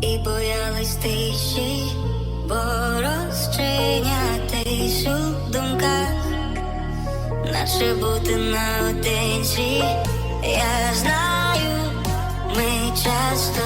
і боялись тиші, бо розчинятись у думках, наче бути наодинці, я знаю, ми часто.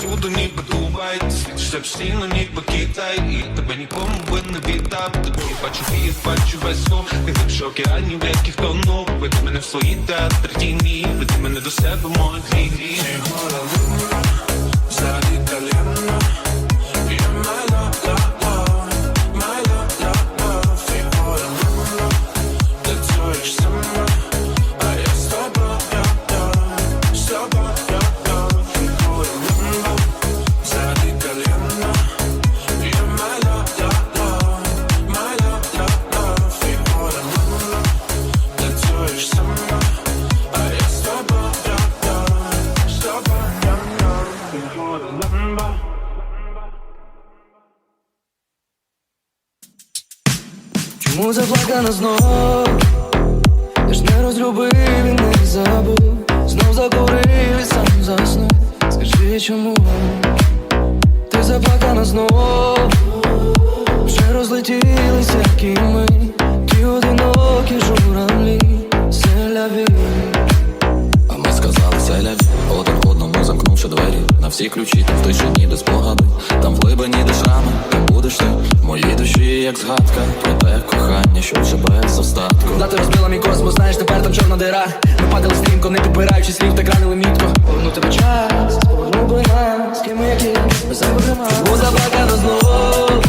всюду, ніби Дубай Ти світишся в стіну, ніби Китай. І тебе нікому би не віддав Тобі бачу під, бачу весь Ти глибше океанів, в яких тонув Веди мене в свої театри тіні. Веди мене до себе, мої грі Ти гора луна, Чому заплакана знов? Я ж не розлюбив і не забув, знов закурив і сам заснув Скажи, чому ти заплакана знов? Вже розлетілися кіми Що двері на всі ключі, там в той тишині де спогади, там в глибині де шрами, так будеш ти в моїй душі, як згадка, про те кохання, що вже без остатку. Да ти розбила мій космос, знаєш, тепер там чорна дира. Ми падали стрімко, не підбираючи слів, так ранили мітко. Поверну тебе час, поверну би нас, з ким ми які, ми заберемо. Забагано знову.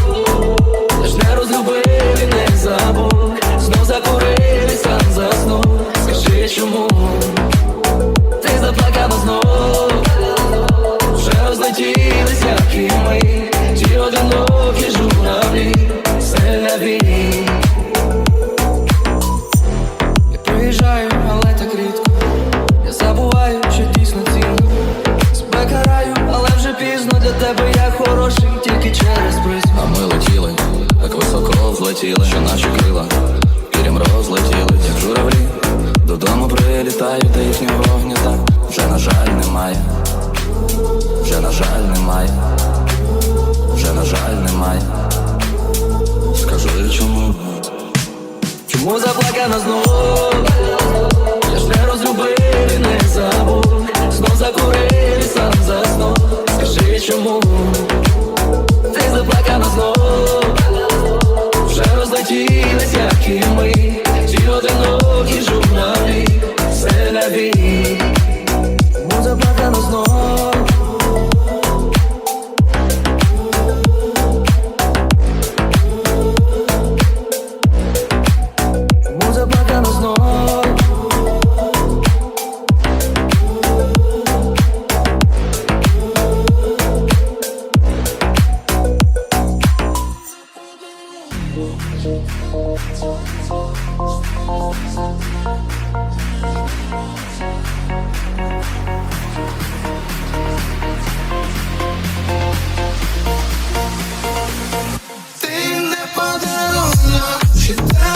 should die.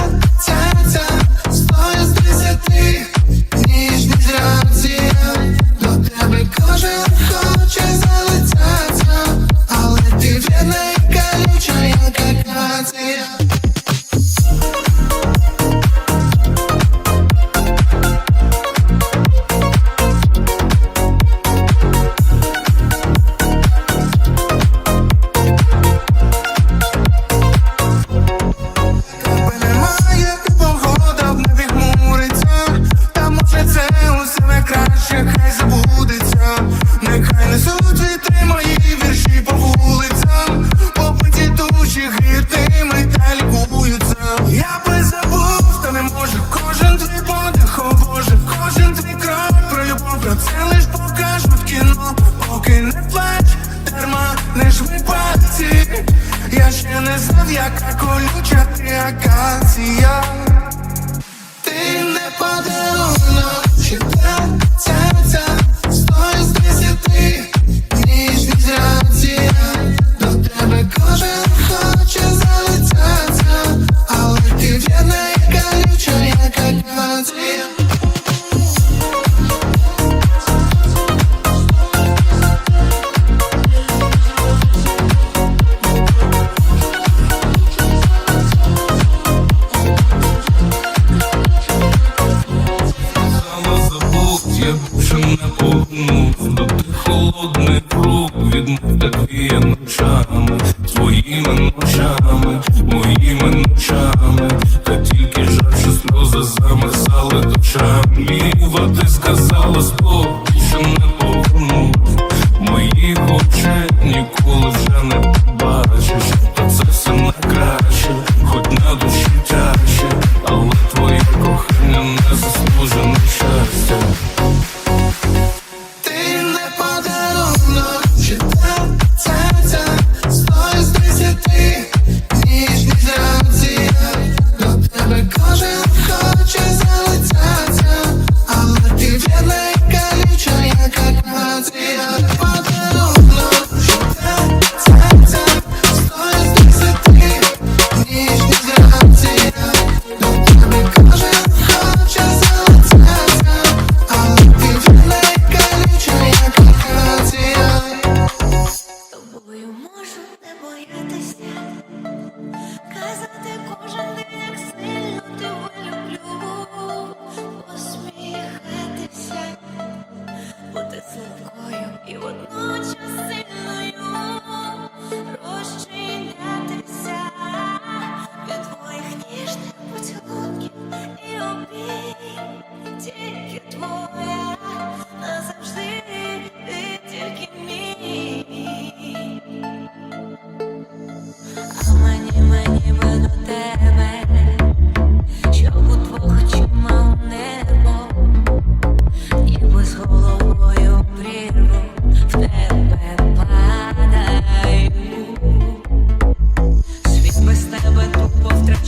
лиш покажу в кіно, поки не плач, дарма не жми пальці. Я ще не знав, яка колюча ти Ти не подарунок, чи так, ця, ця Leave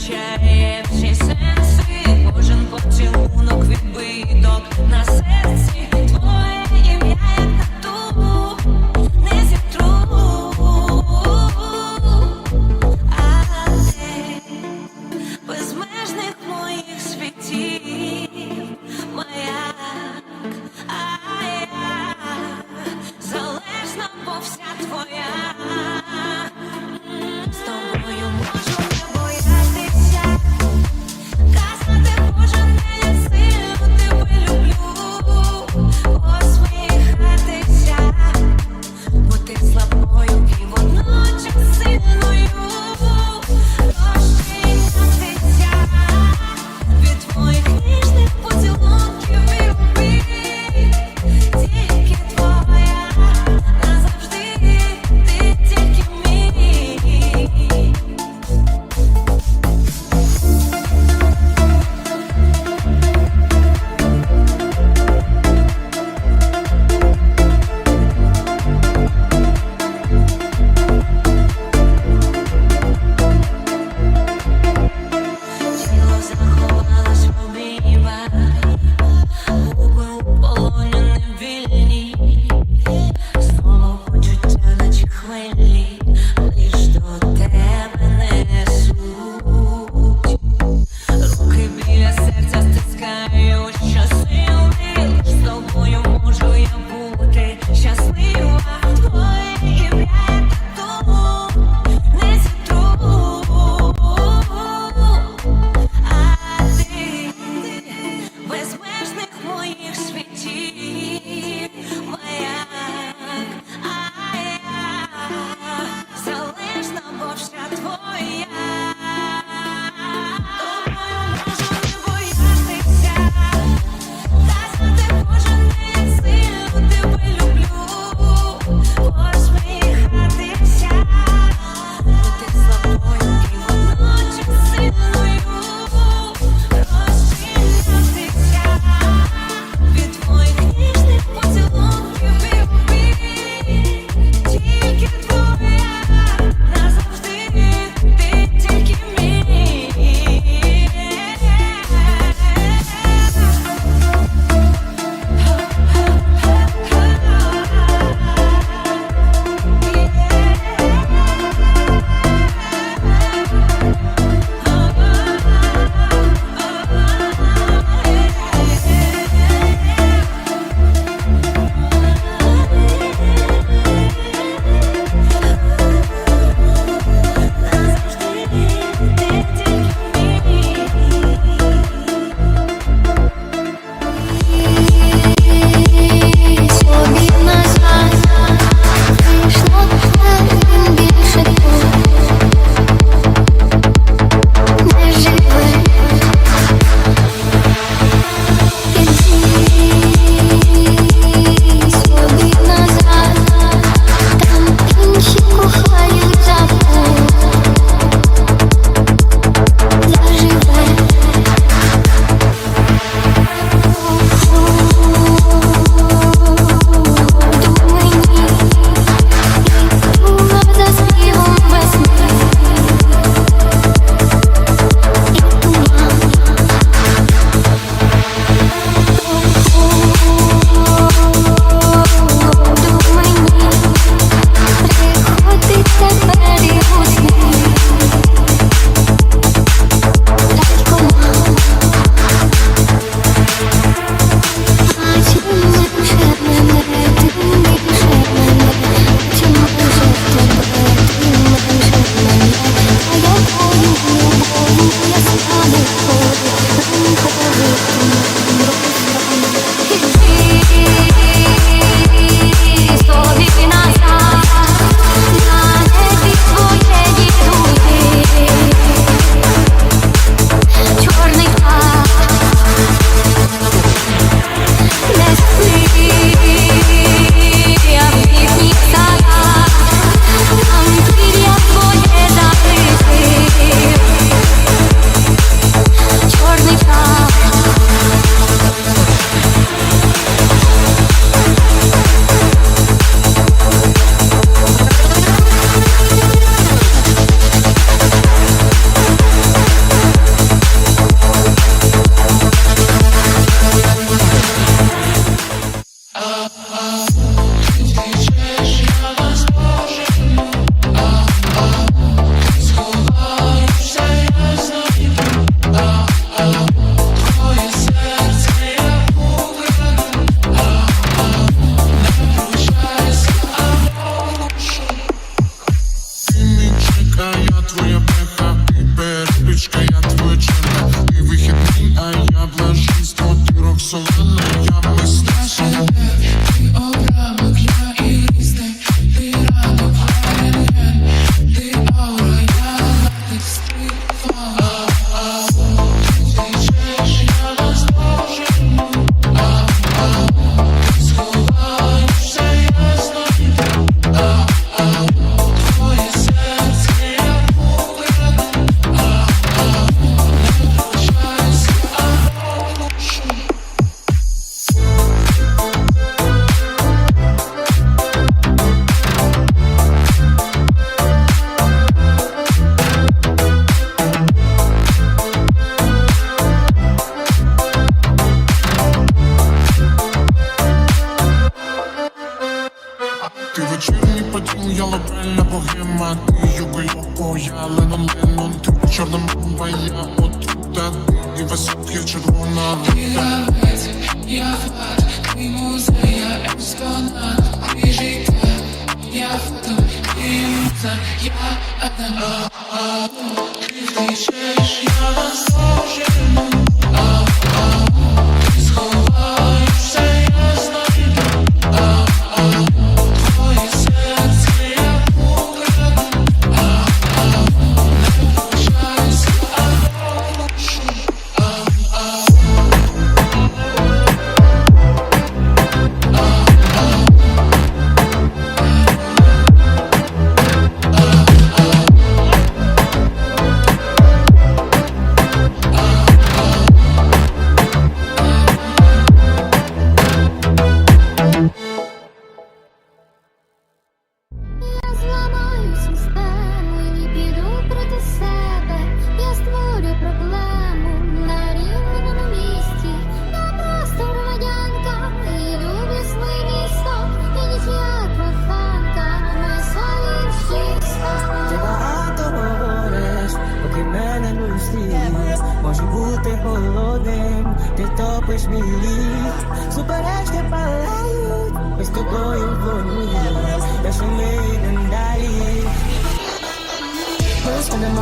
sheriff.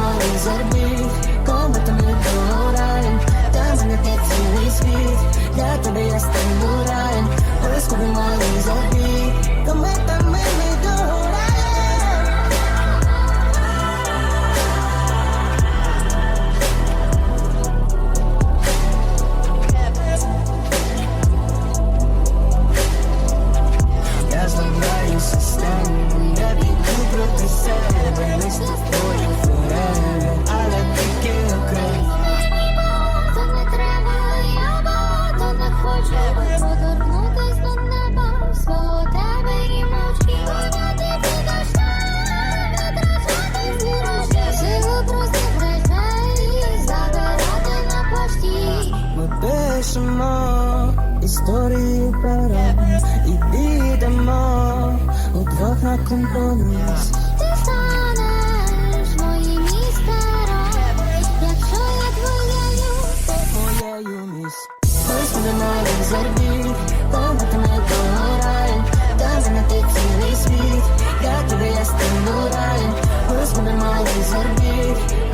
Ми спинемо із орбіт, кометами догораєм Там мене ти цілий світ, для тебе я стану раєм Ми спинемо із орбіт, кометами ми пишемо історію перед І підемо удвох на компроміс. Ти станеш моїм містером Якщо я твоєю Моєю міс Ми спинемо із орбіт, кометами догораєм Та мене ти цілий світ, для тебе я стану раєм Ми із орбіт, кометами догораєм